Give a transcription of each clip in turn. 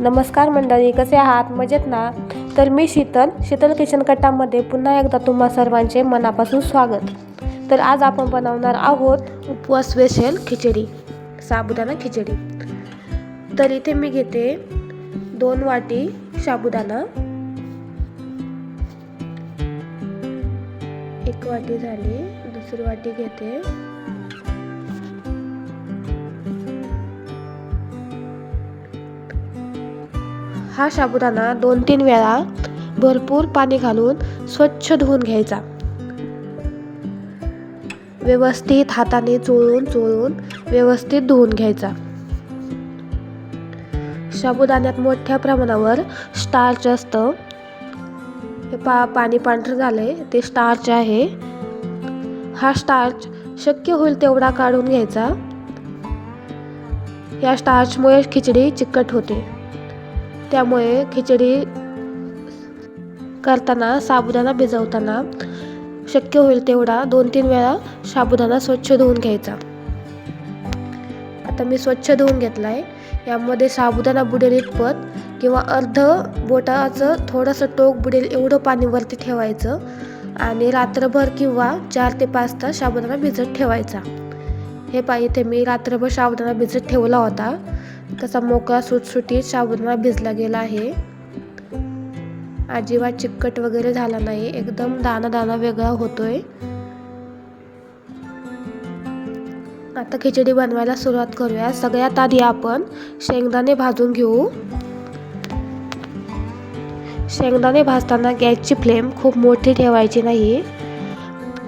नमस्कार मंडळी कसे आहात? मजेत ना? तर मी शीतल शीतल किचन कट्टामध्ये पुन्हा एकदा तुम्हा सर्वांचे मनापासून स्वागत. तर आज आपण बनवणार आहोत उपवास स्पेशल खिचडी साबुदाणा खिचडी. तर इथे मी घेते दोन वाटी साबुदाणा एक वाटी झाली दुसरी वाटी घेते हा साबुदाणा दोन तीन वेळा भरपूर पाणी घालून स्वच्छ धुवून घ्यायचा. व्यवस्थित हाताने चोळून चोळून व्यवस्थित धुवून घ्यायचा. साबुदाण्यात मोठ्या प्रमाणावर स्टार्च असतं. हे पा पाणी पांढरं झालंय ते स्टार्च आहे. हा स्टार्च शक्य होईल तेवढा काढून घ्यायचा. या स्टार्चमुळे खिचडी चिकट होते. त्यामुळे खिचडी करताना साबुदाणा भिजवताना शक्य होईल तेवढा दोन तीन वेळा साबुदाणा स्वच्छ धुवून घ्यायचा. आता मी स्वच्छ धुवून घेतला आहे यामध्ये साबुदाणा बुडेल इतपत किंवा अर्ध बोटाचं थोडंसं टोक बुडेल एवढं पाणी वरती ठेवायचं आणि रात्रभर किंवा चार ते पाच तास साबुदाणा भिजत ठेवायचा. हे पाय इथे मी रात्रभर साबुदाणा भिजत ठेवला होता. तसा मोकळा सुटसुटीत साबुदाणा भिजला गेला आहे. अजिबात चिकट वगैरे झाला नाही. एकदम दाना दाना वेगळा होतोय. आता खिचडी बनवायला सुरुवात करूया. सगळ्यात आधी आपण शेंगदाणे भाजून घेऊ. शेंगदाणे भाजताना गॅसची फ्लेम खूप मोठी ठेवायची नाही.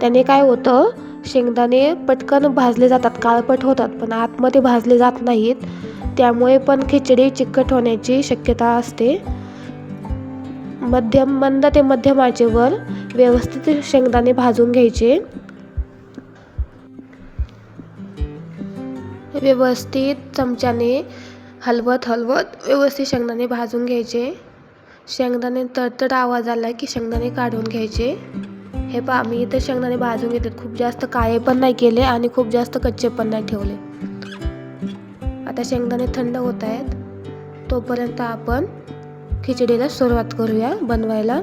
त्याने काय होतं? शेंगदाणे पटकन भाजले जातात काळपट होतात पण आतमध्ये भाजले जात नाहीत. त्यामुळे पण खिचडी चिकट होण्याची शक्यता असते. मध्यम मंद ते मध्यम आचेवर व्यवस्थित शेंगदाणे भाजून घ्यायचे. व्यवस्थित चमच्याने हलवत हलवत व्यवस्थित शेंगदाणे भाजून घ्यायचे. शेंगदाणे तडतड आवाज आला की शेंगदाणे काढून घ्यायचे. हे पहा मी इथे शेंगदाणे भाजून घेते खूप जास्त काळे पण नाही केले आणि खूप जास्त कच्चे पण नाही ठेवले. आता शेंगदाणे थंड होत आहेत. तोपर्यंत आपण खिचडीला सुरुवात करूया बनवायला.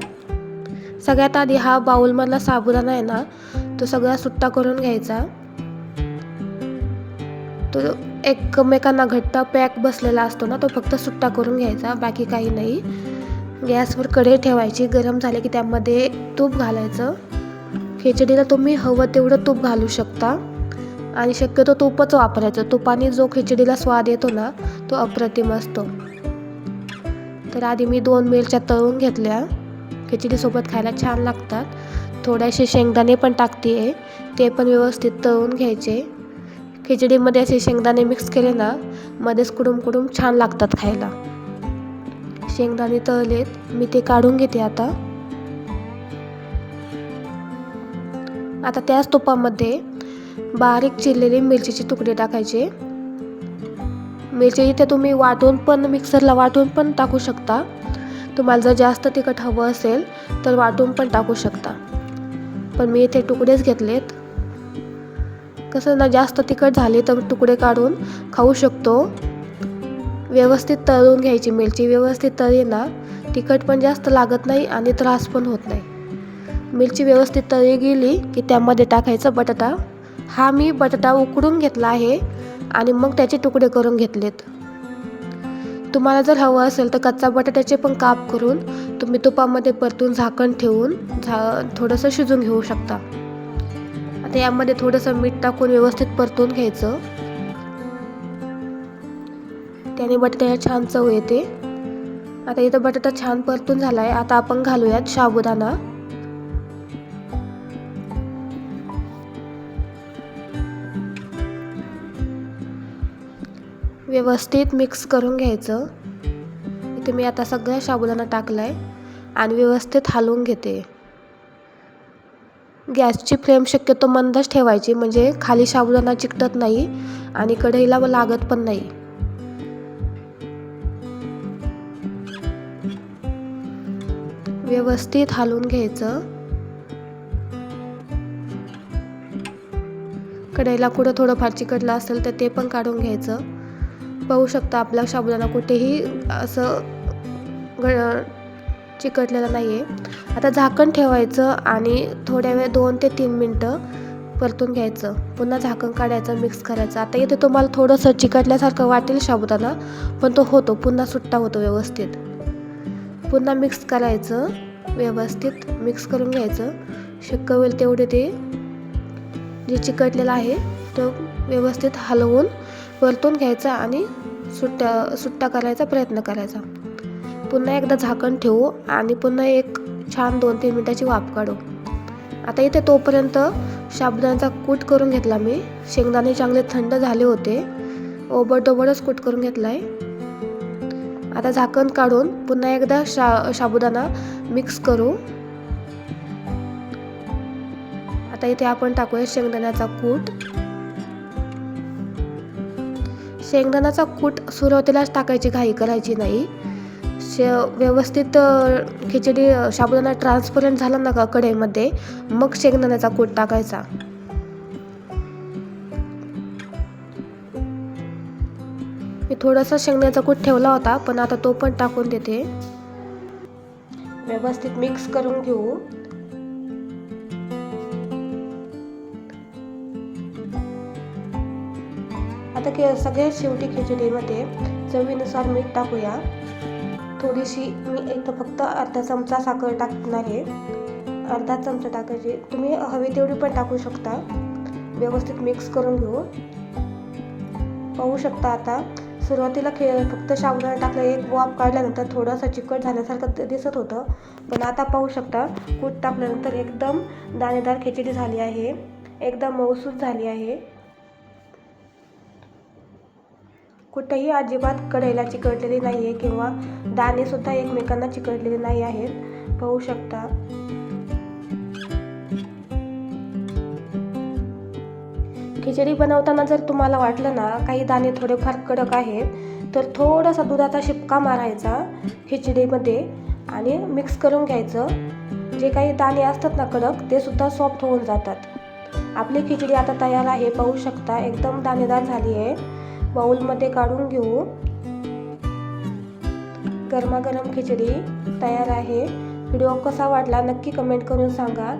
सगळ्यात आधी हा बाऊलमधला साबुदाणा आहे ना तो सगळा सुट्टा करून घ्यायचा. तो एकमेकांना घट्ट पॅक बसलेला असतो ना तो फक्त सुट्टा करून घ्यायचा बाकी काही नाही. गॅसवर कढई ठेवायची गरम झाले की त्यामध्ये तूप घालायचं. खिचडीला तुम्ही हवं तेवढं तूप घालू शकता. आणि शक्यतो तूपच वापरायचं. तुपाने जो खिचडीला स्वाद येतो ना तो अप्रतिम असतो. तर आधी मी दोन मिरच्या तळून घेतल्या. खिचडीसोबत खायला छान लागतात. थोडेसे शेंगदाणे पण टाकते आहे ते पण व्यवस्थित तळून घ्यायचे. खिचडीमध्ये असे शेंगदाणे मिक्स केले ना मध्येच कुडूम कुडूम छान लागतात खायला. शेंगदाणे तळलेत. मी ते काढून घेते आता. आता त्याच तुपामध्ये बारीक चिरलेले मिरचीचे तुकडे टाकायचे. मिरची इथे तुम्ही वाटून पण मिक्सरला वाटून पण टाकू शकता. तुम्हाला जर जास्त तिखट हवं असेल तर वाटून पण टाकू शकता. पण मी इथे तुकडेच घेतलेत. कसं ना जास्त तिखट झाले तर तुकडे काढून खाऊ शकतो. व्यवस्थित तळून घ्यायची मिरची व्यवस्थित तळी ना तिखट पण जास्त लागत नाही आणि त्रास पण होत नाही. मिरची व्यवस्थित तळी गेली की त्यामध्ये टाकायचा बटाटा. हा मी बटाटा उकडून घेतला आहे आणि मग त्याचे तुकडे करून घेतलेत. तुम्हाला जर हवं असेल तर कच्चा बटाट्याचे पण काप करून तुम्ही तुपामध्ये परतून झाकण ठेवून झा थोडंसं शिजून घेऊ शकता. आता यामध्ये थोडंसं मीठ टाकून व्यवस्थित परतून घ्यायचं. त्याने बटाट्याला छान चव येते. आता इथं बटाटा छान परतून झाला आहे आता आपण घालूयात साबुदाणा. व्यवस्थित मिक्स करून घ्यायचं. इथे मी आता सगळा साबुदाणा टाकला आहे आणि व्यवस्थित हलवून घेते. गॅसची फ्लेम शक्यतो मंदच ठेवायची म्हणजे खाली साबुदाणा चिकटत नाही आणि कढईला लागत पण नाही. व्यवस्थित हलवून घ्यायचं. कढईला कुठं थोडंफार चिकटलं असेल तर ते पण काढून घ्यायचं. पाहू शकता आपला साबुदाणा कुठेही असं ग चिकटलेलं नाही आहे आता झाकण ठेवायचं आणि थोड्या वेळ दोन ते तीन मिनटं परतून घ्यायचं. पुन्हा झाकण काढायचं मिक्स करायचं. आता इथे तुम्हाला थोडंसं चिकटल्यासारखं वाटेल साबुदाणा पण तो होतो पुन्हा सुट्टा होतो व्यवस्थित. पुन्हा मिक्स करायचं व्यवस्थित मिक्स करून घ्यायचं. शक्य होईल तेवढे ते जे चिकटलेलं आहे तो व्यवस्थित हलवून परतून घ्यायचा आणि सुट्टा सुट्टा करायचा प्रयत्न करायचा. पुन्हा एकदा झाकण ठेवू आणि पुन्हा एक छान दोन तीन मिनटाची वाफ काढू. आता इथे तोपर्यंत शाबुदाण्याचा कूट करून घेतला मी. शेंगदाणे चांगले थंड झाले होते. ओबडदोबडच कूट करून घेतला आहे आता झाकण काढून पुन्हा एकदा शा साबुदाणा मिक्स करू. आता इथे आपण टाकूया शेंगदाण्याचा कूट. शेंगदाण्याचा कूट सुरुवातीलाच टाकायची घाई करायची नाही. शे व्यवस्थित खिचडी साबुदाणा ट्रान्सपरंट झाला ना का कढईमध्ये मग शेंगदाण्याचा कूट टाकायचा. मी थोडासा शेंगदाण्याचा कूट ठेवला होता पण आता तो पण टाकून देते. व्यवस्थित मिक्स करून घेऊ. आता के सगळ्यात शेवटी खिचडीमध्ये चवीनुसार मीठ टाकूया. थोडीशी मी इथं फक्त अर्धा चमचा साखर टाकणार आहे. अर्धा चमचा टाकायची. तुम्ही हवी तेवढी पण टाकू शकता. व्यवस्थित मिक्स करून घेऊ. पाहू शकता आता. सुरुवातीला खे फक्त साबुदाणा टाकलं. एक वाफ काढल्यानंतर थोडंसं चिकट झाल्यासारखं ते दिसत होतं. पण आता पाहू शकता कूट टाकल्यानंतर एकदम दाणेदार खिचडी झाली आहे. एकदम मऊसूस झाली आहे. कुठेही अजिबात कढईला चिकटलेली नाही आहे किंवा दाणेसुद्धा एकमेकांना चिकटलेले नाही आहेत. पाहू शकता. खिचडी बनवताना जर तुम्हाला वाटलं ना काही दाणे थोडेफार कडक आहेत तर थोडासा दुधाचा शिपका मारायचा खिचडीमध्ये आणि मिक्स करून घ्यायचं. जे काही दाणे असतात ना कडक ते सुद्धा सॉफ्ट होऊन जातात. आपली खिचडी आता तयार आहे पाहू शकता. एकदम दाणेदार झाली आहे. बाउलमध्ये काढून घेऊ. गरमागरम खिचडी तयार आहे. व्हिडिओ कसा वाटला नक्की कमेंट करून सांगा.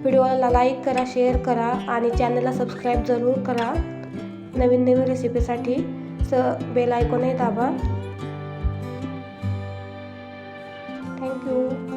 व्हिडिओला लाईक करा शेअर करा आणि चॅनलला सबस्क्राईब जरूर करा. नवीन नवीन रेसिपीसाठी स बेल आयकॉनही दाबा. थँक्यू.